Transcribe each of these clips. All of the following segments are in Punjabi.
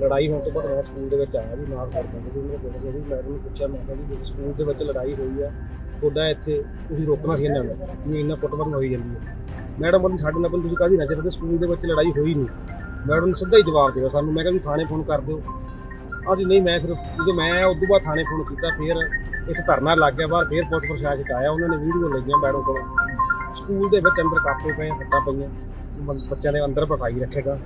ਲੜਾਈ ਹੋਣ ਤੋਂ ਬਾਅਦ ਮੈਂ ਸਕੂਲ ਦੇ ਵਿੱਚ ਆਇਆ ਵੀ ਨਾਲ ਸਰਪੰਚ ਸੀ। ਉਹਨੇ ਕਿਹਾ ਜਿਹੜੀ ਮੈਡਮ ਨੂੰ ਪੁੱਛਿਆ, ਮੈਂ ਕਿਹਾ ਜੀ ਜਦੋਂ ਸਕੂਲ ਦੇ ਵਿੱਚ ਲੜਾਈ ਹੋਈ ਆ, ਤੁਹਾਡਾ ਇੱਥੇ ਤੁਸੀਂ ਰੋਕਣਾ ਸੀ ਇਹਨਾਂ ਨੂੰ? ਵੀ ਇੰਨਾ ਕੁੱਟਮਾਰ ਹੋਈ ਜਾਂਦੀ ਹੈ ਮੈਡਮ ਬੋਲੀ ਸਾਡੇ ਨਾਲ ਤੁਸੀਂ ਕਾਹਦੀ ਨਜ਼ਰ ਚੱਲਦੇ ਸਕੂਲ ਦੇ ਵਿੱਚ ਲੜਾਈ ਹੋਈ ਨਹੀਂ। ਮੈਡਮ ਨੇ ਸਿੱਧਾ ਹੀ ਜਵਾਬ ਦਿਆ ਸਾਨੂੰ। ਮੈਂ ਕਿਹਾ ਵੀ ਥਾਣੇ ਫੋਨ ਕਰ ਦਿਓ। ਆਜੀ ਨਹੀਂ, ਮੈਂ ਫਿਰ ਜਦੋਂ ਮੈਂ ਆਇਆ ਤੋਂ ਬਾਅਦ ਥਾਣੇ ਫੋਨ ਕੀਤਾ, ਫਿਰ ਇੱਕ ਧਰਨਾ ਲੱਗ ਗਿਆ। ਬਾਹਰ ਫਿਰ ਪੁਲਿਸ ਪ੍ਰਸ਼ਾਸਨ ਆਇਆ। ਉਹਨਾਂ ਨੇ ਵੀਡੀਓ ਲਈਆਂ ਮੈਡਮ ਕੋਲ। ਸਕੂਲ ਦੇ ਵਿੱਚ ਅੰਦਰ ਕਾਪੇ ਪਏ ਫੱਟਾ ਪਈਆਂ। ਬੱਚਿਆਂ ਦੇ ਅੰਦਰ ਬਿਠਾਈ ਰੱਖੇਗਾ।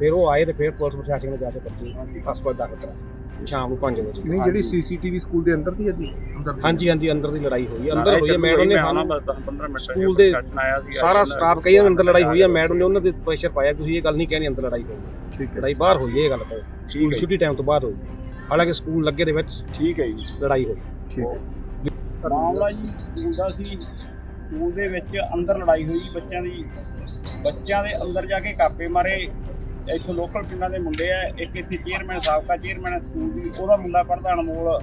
ਫਿਰ ਉਹ ਆਏ ਤੇ ਫਿਰ ਪੁਲਿਸ ਪ੍ਰਸ਼ਾਸਨ ਨੇ ਜਾ ਕੇ ਬੱਚੇ ਹਸਪਤਾਲ ਦਾਖਲ ਕਰਾ ਸ਼ਾਮ ਨੂੰ 5 ਵਜੇ। ਨਹੀਂ ਜਿਹੜੀ ਸੀਸੀਟੀਵੀ ਸਕੂਲ ਦੇ ਅੰਦਰ ਦੀ ਹੈ ਜੀ? ਹਾਂਜੀ ਹਾਂਜੀ ਅੰਦਰ ਦੀ ਲੜਾਈ ਹੋਈ ਹੈ ਅੰਦਰ ਹੋਈ ਹੈ ਮੈਡਮ ਨੇ ਸਾਨੂੰ 15 ਮਿੰਟ ਸਕੂਲ ਦੇ ਸਾਰਾ ਸਟਾਫ ਕਹੀ ਅੰਦਰ ਲੜਾਈ ਹੋਈ ਹੈ ਮੈਡਮ ਨੇ ਉਹਨਾਂ ਦੇ ਪ੍ਰੈਸ਼ਰ ਪਾਇਆ ਤੁਸੀਂ ਇਹ ਗੱਲ ਨਹੀਂ ਕਹਿਣੀ ਅੰਦਰ ਲੜਾਈ ਹੋਈ ਹੈ। ਠੀਕ ਹੈ। ਲੜਾਈ ਬਾਹਰ ਹੋਈ ਹੈ ਇਹ ਗੱਲ ਤਾਂ। ਸਕੂਲ ਛੁੱਟੀ ਟਾਈਮ ਤੋਂ ਬਾਅਦ ਹੋਈ। ਹਾਲਾਂਕਿ ਸਕੂਲ ਲੱਗੇ ਦੇ ਵਿੱਚ ਠੀਕ ਹੈ ਜੀ। ਲੜਾਈ ਹੋਈ। ਠੀਕ ਹੈ। ਮਾਮਲਾ ਜੀ ਸਕੂਲ ਦਾ ਸੀ ਸਕੂਲ ਦੇ ਵਿੱਚ ਅੰਦਰ ਲੜਾਈ ਹੋਈ ਬੱਚਿਆਂ ਦੀ ਬੱਚਿਆਂ ਦੇ ਅੰਦਰ ਜਾ ਕੇ ਕਾਪੇ ਮਾਰੇ। ਇੱਥੋਂ ਲੋਕਲ ਪਿੰਡਾਂ ਦੇ ਮੁੰਡੇ ਆ ਇੱਕ ਇੱਥੇ ਚੇਅਰਮੈਨ ਸਾਬਕਾ ਚੇਅਰਮੈਨ ਸਕੂਲ ਦੀ ਉਹਦਾ ਮੁੰਡਾ ਪੜ੍ਹਦਾ ਅਨਮੋਲ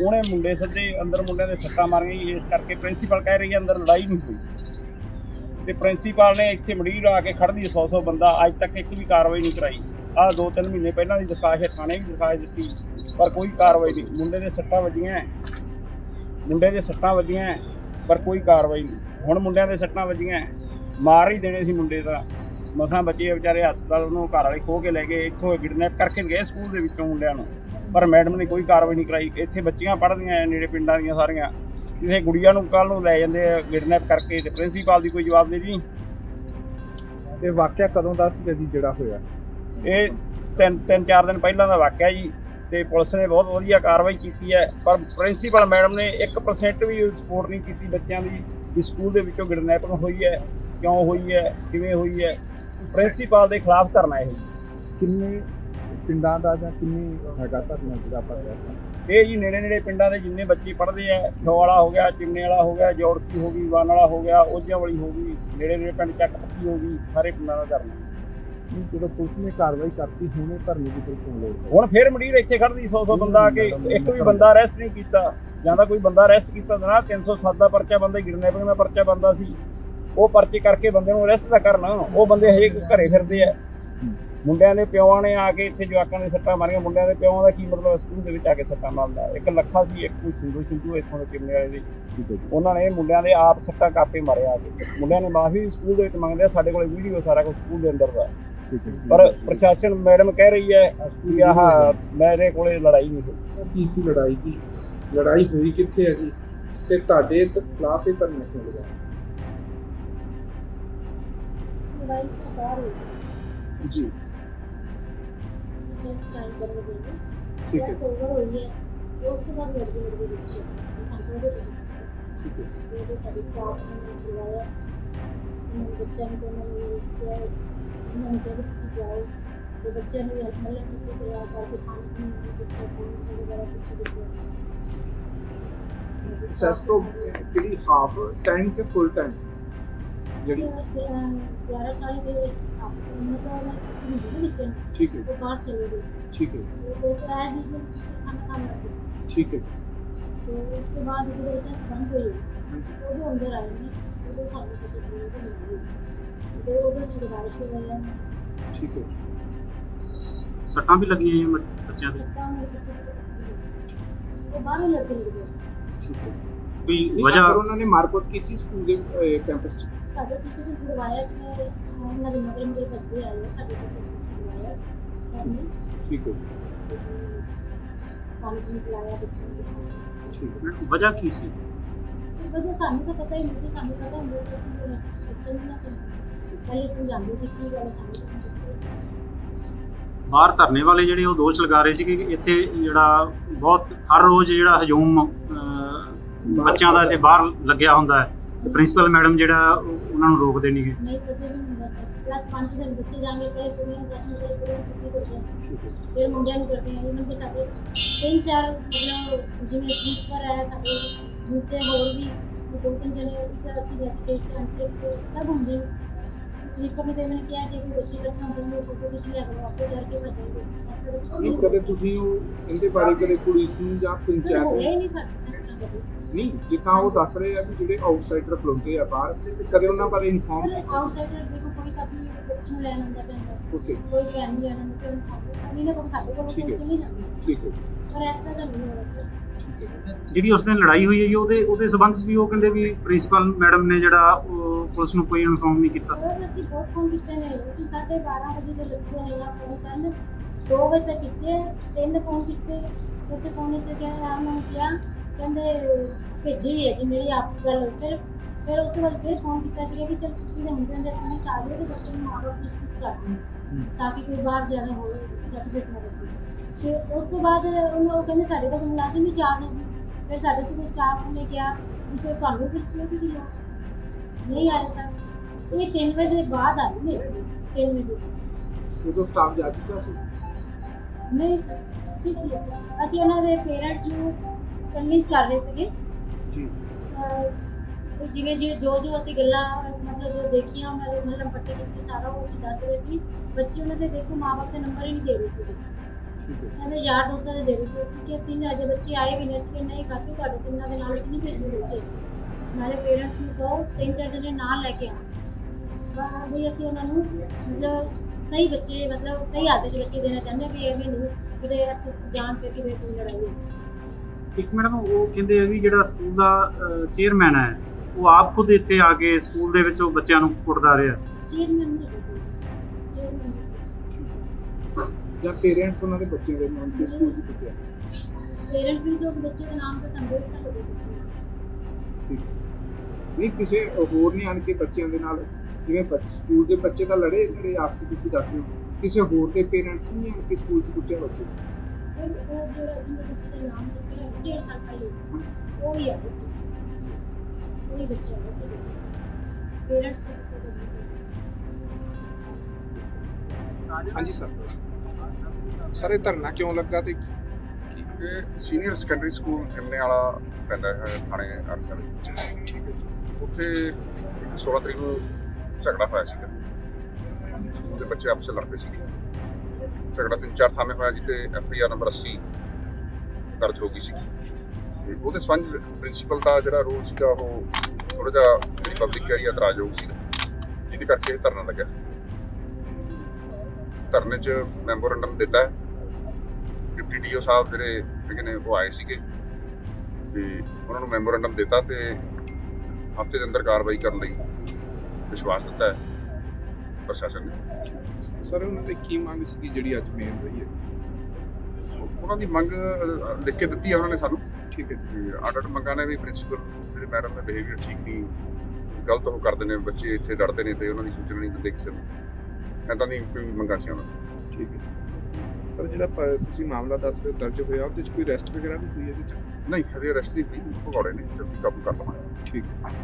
ਉਹਨੇ ਮੁੰਡੇ ਸੱਦੇ ਅੰਦਰ ਮੁੰਡਿਆਂ ਦੇ ਸੱਟਾਂ ਮਾਰੀਆਂ ਇਸ ਕਰਕੇ ਪ੍ਰਿੰਸੀਪਲ ਕਹਿ ਰਹੀ ਹੈ ਅੰਦਰ ਲੜਾਈ ਨਹੀਂ ਹੋਈ। ਤੇ ਪ੍ਰਿੰਸੀਪਲ ਨੇ ਇੱਥੇ ਮੜੀਰ ਆ ਕੇ ਖੜਦੀ 100 100 ਬੰਦਾ ਅੱਜ ਤੱਕ ਇੱਕ ਵੀ ਕਾਰਵਾਈ ਨਹੀਂ ਕਰਾਈ। ਆਹ ਦੋ ਤਿੰਨ ਮਹੀਨੇ ਪਹਿਲਾਂ ਦੀ ਦਰਖਾਸਤ ਹੈ, ਥਾਣੇ ਵੀ ਦਰਖਾਸਤ ਦਿੱਤੀ ਪਰ ਕੋਈ ਕਾਰਵਾਈ ਨਹੀਂ। ਮੁੰਡੇ ਦੇ ਸੱਟਾਂ ਵੱਜੀਆਂ ਮੁੰਡੇ ਦੇ ਸੱਟਾਂ ਵੱਜੀਆਂ ਪਰ ਕੋਈ ਕਾਰਵਾਈ ਨਹੀਂ। ਹੁਣ ਮੁੰਡਿਆਂ ਦੇ ਸੱਟਾਂ ਵੱਜੀਆਂ ਮਾਰ ਹੀ ਦੇਣੇ ਸੀ ਮੁੰਡੇ ਦਾ। ਮਸਾਂ ਬੱਚੇ ਵਿਚਾਰੇ ਹਸਪਤਾਲ ਉਹਨੂੰ ਘਰ ਵਾਲੇ ਖੋ ਕੇ ਲੈ ਗਏ ਇੱਥੋਂ ਕਿਡਨੈਪ ਕਰਕੇ ਗਏ ਸਕੂਲ ਦੇ ਵਿੱਚੋਂ ਮੁੰਡਿਆਂ ਨੂੰ। ਪਰ ਮੈਡਮ ਨੇ ਕੋਈ ਕਾਰਵਾਈ ਨਹੀਂ ਕਰਾਈ। ਇੱਥੇ ਬੱਚੀਆਂ ਪੜ੍ਹਦੀਆਂ ਨੇੜੇ ਪਿੰਡਾਂ ਦੀਆਂ ਸਾਰੀਆਂ। ਕਿਸੇ ਗੁੜੀਆਂ ਨੂੰ ਕੱਲ ਨੂੰ ਲੈ ਜਾਂਦੇ ਆ ਕਿਡਨੈਪ ਕਰਕੇ ਤੇ ਪ੍ਰਿੰਸੀਪਲ ਦੀ ਕੋਈ ਜਵਾਬ ਨਹੀਂ ਜੀ। ਇਹ ਵਾਕਿਆ ਕਦੋਂ ਦਾ ਸੀਗਾ ਜੀ ਜਿਹੜਾ ਹੋਇਆ? ਇਹ ਤਿੰਨ ਤਿੰਨ ਚਾਰ ਦਿਨ ਪਹਿਲਾਂ ਦਾ ਵਾਕਿਆ ਜੀ ਤੇ ਪੁਲਿਸ ਨੇ ਬਹੁਤ ਵਧੀਆ ਕਾਰਵਾਈ ਕੀਤੀ ਹੈ ਪਰ ਪ੍ਰਿੰਸੀਪਲ ਮੈਡਮ ਨੇ 1% ਵੀ ਸਪੋਰਟ ਨਹੀਂ ਕੀਤੀ ਬੱਚਿਆਂ ਦੀ ਵੀ ਸਕੂਲ ਦੇ ਵਿੱਚੋਂ ਕਿਡਨੈਪਿੰਗ ਹੋਈ ਹੈ ਕਿਉਂ ਹੋਈ ਹੈ ਕਿਵੇਂ ਹੋਈ ਹੈ ਪ੍ਰਿੰਸੀਪਲ ਦੇ ਖਿਲਾਫ ਧਰਨਾ ਇਹ। ਕਿੰਨੇ ਪਿੰਡਾਂ ਦਾ ਜਾਂ ਕਿੰਨੀ ਹੈਗਾ ਧਰਨਾ ਜਿਹੜਾ ਆਪਾਂ ਕਹਿ ਸਕਦੇ ਇਹ ਜੀ ਨੇੜੇ ਨੇੜੇ ਪਿੰਡਾਂ ਦੇ ਜਿੰਨੇ ਬੱਚੇ ਪੜ੍ਹਦੇ ਆ ਖੋ ਵਾਲਾ ਹੋ ਗਿਆ ਚਿਮਨੇ ਵਾਲਾ ਹੋ ਗਿਆ ਜੋੜਕੀ ਹੋ ਗਈ ਵਾਨ ਵਾਲਾ ਹੋ ਗਿਆ ਉਹਜਿਆਂ ਵਾਲੀ ਹੋ ਗਈ ਨੇੜੇ ਨੇੜੇ ਪਿੰਡ ਚੱਕ ਪੱਕੀ ਹੋ ਗਈ ਸਾਰੇ ਪਿੰਡਾਂ ਦਾ ਧਰਨਾ। ਜਦੋਂ ਪੁਲਿਸ ਨੇ ਕਾਰਵਾਈ ਕਰਤੀ ਹੁਣੇ ਧਰਨੇ ਦੀ ਕਿਉਂ ਲੋੜ? ਹੁਣ ਫੇਰ ਮੰਡੀਰ ਇੱਥੇ ਖੜਦੀ 100 100 ਬੰਦਾ ਆ ਕੇ ਇੱਕ ਵੀ ਬੰਦਾ ਅਰੈਸਟ ਨਹੀਂ ਕੀਤਾ। ਜਾਂ ਤਾਂ ਕੋਈ ਬੰਦਾ ਅਰੈਸਟ ਕੀਤਾ ਨਾ 307 ਦਾ ਪਰਚਾ ਬੰਦੇ ਕਿਡਨੈਪਿੰਗ ਦਾ ਪਰਚਾ ਬੰਦਾ ਸੀ। ਉਹ ਪਰਚੇ ਕਰਕੇ ਬੰਦੇ ਨੂੰ ਅਰੈਸਟ ਤਾਂ ਕਰਨਾ। ਉਹ ਬੰਦੇ ਹਜੇ ਘਰੇ ਫਿਰਦੇ ਆ। ਮੁੰਡਿਆਂ ਦੇ ਪਿਓਾਂ ਨੇ ਆ ਕੇ ਇੱਥੇ ਜਵਾਕਾਂ ਦੇ ਸੱਟਾਂ ਮਾਰੀਆਂ। ਮੁੰਡਿਆਂ ਦੇ ਪਿਓਾਂ ਦਾ ਕੀ ਮਤਲਬ ਸਕੂਲ ਦੇ ਵਿੱਚ ਆ ਕੇ ਸੱਟਾਂ ਮਾਰਦਾ। ਇੱਕ ਲੱਖਾ ਸੀ ਇੱਕ ਕੋਈ ਸਿੰਧੂ ਸਿੰਧੂ ਇੱਥੋਂ ਦੇ ਚਿਮਨੇ ਵਾਲੇ ਦੀ ਉਹਨਾਂ ਨੇ ਮੁੰਡਿਆਂ ਦੇ ਆਪ ਸੱਟਾਂ ਕਾਪੇ ਮਾਰੇ ਆ ਕੇ। ਮੁੰਡਿਆਂ ਨੇ ਮਾਫੀ ਸਕੂਲ ਦੇ ਵਿੱਚ ਮੰਗਦੇ ਆ। ਸਾਡੇ ਕੋਲ ਵੀਡੀਓ ਸਾਰਾ ਕੁਝ ਸਕੂਲ ਦੇ ਅੰਦਰ ਦਾ। ਪਰ ਪ੍ਰਸ਼ਾਸਨ ਮੈਡਮ ਕਹਿ ਰਹੀ ਹੈ ਕਿ ਆਹ ਮੇਰੇ ਕੋਲੇ ਲੜਾਈ ਨਹੀਂ ਹੋਈ। ਕੀ ਸੀ ਲੜਾਈ ਦੀ? ਲੜਾਈ ਹੋਈ ਕਿੱਥੇ ਹੈ ਜੀ? ਤੇ ਤੁਹਾਡੇ ਖਿਲਾਫ ਇਹ ਕਿਉਂ ਲਗਾਇਆ ਜੀ ਸੈਸ ਟਾਈਮ ਕਰ ਰਹੇ ਨੇ ਠੀਕ ਹੈ ਸੈਸ ਓਵਰ ਹੋਈ ਹੈ ਉਸ ਤੋਂ ਬਾਅਦ ਲੜਕੇ ਲੜਕੇ ਵਿੱਚ ਸੰਪੂਰਨ ਦੇ ਠੀਕ ਹੈ ਜਿਹੜੇ ਸਾਡੇ ਸਟਾਫ ਨੇ ਬੁਲਾਇਆ ਉਹਨਾਂ ਬੱਚਿਆਂ ਨੂੰ ਨੂੰ ਕਿਹਾ ਨੂੰ ਕਿਹਾ ਤੁਸੀਂ ਜਾਓ ਤੇ ਬੱਚਿਆਂ ਨੂੰ ਹੈਲਪ ਮਿਲ ਕੀਤੀ ਤੇ ਆ ਕਰਕੇ ਪਾਣੀ ਪੀਣ ਦੀ ਪੁੱਛਿਆ ਪਾਣੀ ਵਗੈਰਾ ਪੁੱਛੇ ਬੱਚੇ ਸੈਸ ਤੋਂ ਕਿਹੜੀ ਹਾਫ ਟਾਈਮ ਕਿ ਫੁੱਲ ਟਾਈਮ ਜਿਹੜੀ 11:40 ਦੇ ਠੀਕ ਹੈ। ਉਹ ਬਾਹਰ ਚਲੇ ਗਏ। ਠੀਕ ਹੈ। ਉਸ ਐਜ ਯੂਜੂਅਲ ਖਾਣਾ ਖਾਣ ਲੱਗੇ ਠੀਕ ਹੈ। ਤੇ ਉਸ ਤੋਂ ਬਾਅਦ ਜਦੋਂ ਰਿਸੈਸ ਬੰਦ ਹੋਈ ਉਹਦੇ ਅੰਦਰ ਆਏ ਨੇ ਉਦੋਂ ਸਾਨੂੰ ਪਤਾ ਚੱਲਿਆ ਕਿ ਨਹੀਂ। ਤੇ ਉਹਦੇ ਛੁਡਵਾਰੇ ਕੇ ਲਿਆ ਠੀਕ ਹੈ। ਸੱਟਾਂ ਵੀ ਲੱਗੀਆਂ ਜੀ ਬੱਚਿਆਂ ਦੇ ਸੱਤਾਂ ਨੂੰ ਉਹ ਬਾਹਰ ਲੜਕੇ ਲੜਕੇ ਠੀਕ ਹੈ। ਕੋਈ ਵਜ੍ਹਾ ਅਗਰ ਉਹਨਾਂ ਨੇ ਮਾਰਕੁੱਟ ਕੀਤੀ ਸਕੂਲ ਦੇ ਕੈਂਪਸ 'ਚ। ਸਾਡੇ ਟੀਚਰ ਨੇ ਛੁਡਵਾਇਆ ਕਿ ਉਹਨਾਂ ਦੇ ਮਗਰ ਮਗਰ ਭੱਜਦੇ ਆਏ ਆ, ਸਾਡੇ ਟੀਚਰ ਨੇ ਛੁਡਵਾਇਆ ਸਾਨੂੰ। ਠੀਕ ਹੈ। ਪਾਣੀ ਪੀਣ ਪਿਲਾਇਆ ਬੱਚਿਆਂ ਨੂੰ। ਠੀਕ ਹੈ। ਵਜ੍ਹਾ ਕੀ ਸੀ? ਤੇ ਵਜ੍ਹਾ ਸਾਨੂੰ ਤਾਂ ਪਤਾ ਹੀ ਨਹੀਂ ਸੀ, ਸਾਨੂੰ ਪਤਾ ਹੁੰਦਾ ਕਿ ਅਸੀਂ ਬੱਚੇ ਨੂੰ ਨਾ ਪਹਿਲੇ ਸਮਝਾਉਂਦੇ ਸੀ ਕੀ ਗੱਲ ਸਾਨੂੰ ਦੱਸਦੇ ਬਾਹਰ ਧਰਨੇ ਵਾਲੇ ਜਿਹੜੇ ਉਹ ਦੋਸ਼ ਲਗਾ ਰਹੇ ਸੀ ਕਿ ਇੱਥੇ ਜਿਹੜਾ ਬਹੁਤ ਹਰ ਰੋਜ਼ ਜਿਹੜਾ ਹਜੂਮ ਅਹ, ਬੱਚਿਆਂ ਦਾ ਇੱਥੇ ਬਾਹਰ ਲੱਗਿਆ ਹੁੰਦਾ ਹੈ। ਤੇ ਪ੍ਰਿੰਸੀਪਲ ਮੈਡਮ ਜਿਹੜਾ ਉਹ- ਉਹਨਾਂ ਨੂੰ ਰੋਕਦੇ ਨਹੀਂਗੇ ਨਹੀਂ ਕਦੇ ਵੀ ਨਹੀਂ ਹੁੰਦਾ ਸਰ। ਪਲੱਸ 5 ਦੇ ਬੱਚੇ ਜਾਣਗੇ ਪਹਿਲੇ ਕੁੜੀਆਂ ਨੂੰ 10 ਮਿੰਟ ਪਹਿਲੇ ਕੁੜੀਆਂ ਨੂੰ ਛੁੱਟੀ ਕਰਦੇ ਹੈ। ਫਿਰ ਮੁੰਡਿਆਂ ਨੂੰ ਕਰਦੇ ਆ। ਉਹਨਾਂ ਦੇ ਸਾਡੇ ਤਿੰਨ ਚਾਰ ਮਤਲਬ ਜਿਵੇਂ ਸਪੀਕਰ ਹੈ ਸਾਡੇ ਦੂਸਰੇ ਹੋਰ ਵੀ ਦੋ ਤਿੰਨ ਜਣੇ ਇੱਕ ਅਸੀਂ ਵੈਸੇ ਤੇ ਅੰਤਰ ਸਭ ਹੁੰਦੇ ਸਲੀਪਰ ਨੇ ਤੇ ਮੈਨੂੰ ਕਿਹਾ ਕਿ ਕੋਈ ਬੱਚੇ ਬੈਠੇ ਹੁੰਦੇ ਨੇ ਉਹ ਫੋਟੋ ਖਿੱਚ ਲਿਆ ਕਰੋ ਆਪੇ ਜਾ ਕੇ ਨਹੀਂ ਬੈਠੇ ਕਦੇ ਤੁਸੀਂ ਉਹ ਇਹਦੇ ਬਾਰੇ ਕਦੇ ਪੁਲਿਸ ਨੂੰ ਜਾਂ ਪੰਚਾਇਤ ਨੂੰ ਹੋਇਆ ਹੀ ਨਹੀਂ ਸਾਡੇ ਇਸ ਤਰ੍ਹਾਂ ਕਦੇ ਨਹੀਂ ਜਿੱਦਾਂ ਉਹ ਦੱਸ ਰਹੇ ਆ ਵੀ ਜਿਹੜੇ ਆਊਟਸਾਈਡਰ ਖਲੋਤੇ ਆ ਬਾਹਰ ਕਦੇ ਉਹਨਾਂ ਬਾਰੇ ਇਨਫੋਰਮ ਕੀਤਾ ਆਊਟਸਾਈਡਰ ਦੇਖੋ ਕੋਈ ਤਾਂ ਨਹੀਂ ਬੱਚੇ ਨੂੰ ਲੈਣ ਆਉਂਦਾ ਪੈਂਦਾ ਓਕੇ ਕੋਈ ਨੂੰ ਲੈਣ ਆਉਂਦਾ ਪੈਂਦਾ ਨਹੀਂ ਕੋਲ ਸਾਡੇ ਕੋਲ ਨਹੀਂ ਜਾਂਦੀ। ਠੀਕ ਹੈ। ਪਰ ਇਸ ਤਰ੍ਹਾਂ ਦਾ ਨਹੀਂ ਹੋ ਰਿਹਾ ਸਰ ਜਿਹੜੀ ਉਸ ਦਿਨ ਲੜਾਈ ਹੋਈ ਹੈ ਜੀ ਉਹਦੇ ਉਹਦੇ ਸਬੰਧ 'ਚ ਵੀ ਉਹ ਕਹਿੰਦੇ ਵੀ ਪ੍ਰਿੰਸੀਪਲ ਮੈਡਮ ਨੇ ਜਿਹੜਾ ਉਹ ਪੁਲਿਸ ਨੂੰ ਕੋਈ ਇਨਫੋਰਮ ਨਹੀਂ ਕੀਤਾ। ਸਰ ਅਸੀਂ ਬਹੁਤ ਫੋਨ ਕੀਤੇ ਨੇ। ਅਸੀਂ 12:30 ਵਜੇ ਦੇ ਲੱਗੇ ਹੋਏ ਆ ਫੋਨ ਕਰਨ। 2 ਵਜੇ ਤੱਕ ਕੀਤੇ ਤਿੰਨ ਫੋਨ ਕੀਤੇ। ਚੌਥੇ ਫੋਨ ਤੇ ਕਿਹਾ ਉਹਨਾਂ ਨੂੰ ਕਿਹਾ ਕਹਿੰਦੇ ਭੇਜੀ ਹੈ ਜੀ ਮੇਰੀ ਆਪ ਗੱਲ। ਹੋਈ। ਫਿਰ ਫਿਰ ਉਸ ਤੋਂ ਬਾਅਦ ਫਿਰ ਫੋਨ ਕੀਤਾ ਸੀ ਕਿ ਚਲ ਛੁੱਟੀ ਦੇ ਹੁੰਦੇ ਨੇ ਪੁਲਿਸ ਆ ਜਾਵੇ ਤੇ ਬੱਚੇ ਨੂੰ ਮਾਂ ਬਾਪ ਰਿਸਪੈਕਟ ਕਰਦੇ ਨੇ ਤਾਂ ਕਿ ਕੋਈ ਬਾਹਰ ਜ਼ਿਆਦਾ ਹੋਵੇ ਸਰਟੀਫਿਕੇਟ ਨਾ ਲੱਗੇ। ਤੇ ਉਸ ਤੋਂ ਬਾਅਦ ਉਹਨੂੰ ਉਹ ਕਹਿੰਦੇ ਸਾਡੇ ਕੋਲ ਤਾਂ ਮੁਲਾਜ਼ਮ ਹੀ ਚਾਰ ਨੇ ਜੀ। ਫਿਰ ਸਾਡੇ ਸਿਵਲ ਸਟਾਫ ਨੇ ਕਿਹਾ ਵੀ ਚਲੋ ਤੁਹਾਨੂੰ ਫਿਰ ਸਿਕਿਉਰਿਟੀ ਦੀ ਲੋੜ ਨਹੀਂ ਆਏ ਸਰ। ਇਹ 3 ਵਜੇ ਦੇ ਬਾਅਦ ਆਏ ਨੇ। 3 ਵਜੇ। ਉਦੋਂ ਸਟਾਫ ਜਾ ਚੁੱਕਾ ਸੀ? ਨਹੀਂ ਸਰ ਕਿਸ ਲਈ? ਅਸੀਂ ਉਹਨਾਂ ਦੇ ਪੇਰੈਂਟਸ ਨੂੰ ਕਨਵਿੰਸ ਕਰ ਰਹੇ ਸੀਗੇ। ਜੀ। ਅਹ, ਜਿਵੇਂ ਜਿਵੇਂ ਜੋ ਜੋ ਅਸੀਂ ਗੱਲਾਂ ਮਤਲਬ ਜੋ ਦੇਖੀਆਂ ਉਹਨਾਂ ਦੇ ਮਤਲਬ ਪੱਟੀ ਕੀਤੀ ਸਾਰਾ ਉਹ ਅਸੀਂ ਦੱਸ ਰਹੇ ਸੀ। ਬੱਚੇ ਉਹਨਾਂ ਦੇ ਦੇਖੋ ਮਾਪੇ ਦੇ ਨੰਬਰ ਹੀ ਨਹੀਂ ਦੇ ਰਹੇ ਸੀ ਠੀਕ ਹੈ। ਕਹਿੰਦੇ ਯਾਰ ਦੋਸਤਾਂ ਦੇ ਦੇ ਰਹੇ ਸੀ ਅਸੀਂ ਕਿ ਤਿੰਨ ਅਜੇ ਬੱਚੇ ਆਏ ਵੀ ਨਹੀਂ ਸੀ ਨਹੀਂ ਕਰਕੇ ਤੁਹਾਡੇ ਤਿੰਨਾਂ ਦੇ ਨਾਲ ਅਸੀਂ ਨਹੀਂ ਭੇਜਦੇ ਬੱਚੇ। ਨਾਲੇ ਪੇਰੈਂਟਸ ਨੂੰ ਕਹੋ ਤਿੰਨ ਚਾਰ ਜਣੇ ਨਾਲ ਲੈ ਕੇ ਆਓ। ਵੀ ਅਸੀਂ ਉਹਨਾਂ ਨੂੰ ਮਤਲਬ ਸਹੀ ਬੱਚੇ ਮਤਲਬ ਸਹੀ ਆਦਤ 'ਚ ਬੱਚੇ ਦੇਣਾ ਚਾਹੁੰਦੇ ਹਾਂ ਵੀ ਐਵੇਂ ਨਹੀਂ ਕਿਤੇ ਇੱਥੇ ਜਾਣ ਫਿਰ ਕਿਵੇਂ ਕੋਈ ਲੜਾਈ ਹੋਵੇ। ਇੱਕ ਮੈਡਮ ਉਹ ਕਹਿੰਦੇ ਆ ਵੀ ਜਿਹੜਾ ਸਕੂਲ ਦਾ ਚੇਅਰਮੈਨ ਹੈ ਉਹ ਆਪ ਖੁਦ ਇੱਥੇ ਆ ਕੇ ਸਕੂਲ ਦੇ ਵਿੱਚ ਉਹ ਬੱਚਿਆਂ ਨੂੰ ਕੁੱਟਦਾ ਰਿਹਾ। ਚੇਅਰਮੈਨ ਨਹੀਂ ਜਾਂ ਪੇਰੈਂਟਸ ਉਹਨਾਂ ਦੇ ਬੱਚੇ ਦੇ ਨਾਮ ਤੇ ਸਕੂਲ ਚ ਕੁੱਟਿਆ? ਪੇਰੈਂਟਸ ਵੀ ਉਸ ਬੱਚੇ ਦੇ ਨਾਮ ਤੇ ਸੰਬੋਧਨ ਕਰ ਰਹੇ ਠੀਕ ਨਹੀਂ ਕਿਸੇ ਹੋਰ ਨਹੀਂ ਆਣ ਕੇ ਬੱਚਿਆਂ ਦੇ ਨਾਲ ਜਿਵੇਂ ਸਕੂਲ ਦੇ ਬੱਚੇ ਤਾਂ ਲੜੇ ਲੜੇ ਆਪਸ ਵਿੱਚ ਤੁਸੀਂ ਦੱਸ ਰਹੇ ਹੋ ਕਿਸੇ ਹੋਰ ਦੇ ਪੇਰੈਂਟਸ ਨਹੀਂ ਆਣ ਕੇ ਸਕੂਲ ਚ ਕੁੱਟਿਆ ਬੱਚੇ ਨੂੰ? ਸਰ ਉਹ ਜਿਹੜਾ ਜਿਹਦੇ ਬੱਚੇ ਦਾ ਨਾਮ ਦਿੱਤਾ ਹੈ ਡੇਢ ਸਾਲ ਪਹਿਲੇ ਉਹ ਹੀ ਆ ਸੀ ਉਹ ਹੀ ਬੱਚਾ ਹੈ ਸੀ ਪੇਰੈਂਟਸ ਹਾਂਜੀ ਸਰ। ਸਰ ਇਹ ਧਰਨਾ ਕਿਉਂ ਲੱਗਾ ਤੇ ਇਹ ਸੀਨੀਅਰ ਸੈਕੰਡਰੀ ਸਕੂਲ ਕਿੰਨੇ ਵਾਲਾ ਪੈਂਦਾ ਹੈ ਥਾਣੇ ਅਰਸਲ ਠੀਕ ਹੈ। ਉੱਥੇ ਇੱਕ 16 ਤਰੀਕ ਨੂੰ ਝਗੜਾ ਹੋਇਆ ਸੀਗਾ। ਸਕੂਲ ਦੇ ਬੱਚੇ ਆਪਸ ਲੜ ਪਏ ਸੀਗੇ। ਝਗੜਾ ਤਿੰਨ ਚਾਰ ਥਾਵੇਂ ਹੋਇਆ ਜਿੱਤੇ ਐਫ ਨੰਬਰ 80 ਦਰਜ ਹੋ ਗਈ ਸੀ ਉਹਦੇ ਸੰਬੰਧ ਪ੍ਰਿੰਸੀਪਲ ਦਾ ਜਿਹੜਾ ਰੋਲ ਸੀਗਾ ਉਹ ਥੋੜਾ ਜਿਹਾ ਜਿਹੜੀ ਪਬਲਿਕ ਏਰੀਆ ਇਤਰਾਜ਼ਯੋਗ ਸੀ। ਜਿਹਦੇ ਕਰਕੇ ਧਰਨਾ ਲੱਗਿਆ। ਧਰਨੇ 'ਚ ਮੈਮੋਰੰਡਮ ਦਿੱਤਾ ਹੈ। ਡਿਪਟੀ ਡੀਓ ਸਾਹਿਬ ਜਿਹੜੇ ਹੈਗੇ ਨੇ ਉਹ ਆਏ ਸੀਗੇ। ਤੇ ਉਹਨਾਂ ਨੂੰ ਮੈਮੋਰੰਡਮ ਦਿੱਤਾ ਤੇ ਹਫ਼ਤੇ ਦੇ ਅੰਦਰ ਕਾਰਵਾਈ ਕਰਨ ਲਈ ਵਿਸ਼ਵਾਸ ਦਿੱਤਾ ਹੈ। ਪ੍ਰਸ਼ਾਸਨ ਨੇ। ਸਰ ਉਹਨਾਂ ਦੀ ਕੀ ਮੰਗ ਸੀ ਜਿਹੜੀ ਅੱਜ ਮੇਨ ਰਹੀ ਹੈ? ਉਹਨਾਂ ਦੀ ਮੰਗ ਲਿਖ ਕੇ ਦਿੱਤੀ ਉਹਨਾਂ ਨੇ ਸਾਨੂੰ। ਠੀਕ ਹੈ ਤੇ ਆਡਟ ਮੰਗਾਂ ਨੇ ਵੀ ਪ੍ਰਿੰਸੀਪਲ ਜਿਹੜੇ ਮੈਡਮ ਦਾ ਬਿਹੇਵੀਅਰ ਠੀਕ ਨਹੀਂ ਗਲਤ ਉਹ ਕਰਦੇ ਨੇ ਬੱਚੇ ਇੱਥੇ ਲੜਦੇ ਨੇ ਤੇ ਉਹਨਾਂ ਦੀ ਸੂਚਨਾ ਨਹੀਂ ਦਿੰਦੇ ਕਿਸੇ ਨੂੰ। ਐਦਾਂ ਦੀ ਕੋਈ ਮੰਗਾਂ ਸੀ ਉਹਨਾਂ ਦੀ ਠੀਕ ਹੈ ਸਰ ਜਿਹੜਾ ਤੁਸੀਂ ਮਾਮਲਾ ਦੱਸ ਰਹੇ ਹੋ ਦਰਜ ਹੋਇਆ ਉਹਦੇ ਚ ਕੋਈ ਅਰੈਸਟ ਵਗੈਰਾ ਵੀ ਹੋਈ ਹੈ ਚ? ਨਹੀਂ ਹਜੇ ਅਰੈਸਟ ਨਹੀਂ ਹੋਈ ਭਗੌੜੇ ਨੇ ਜਲਦੀ ਕਾਬੂ ਕਰ ਲਵਾਂਗੇ। ਠੀਕ ਹੈ।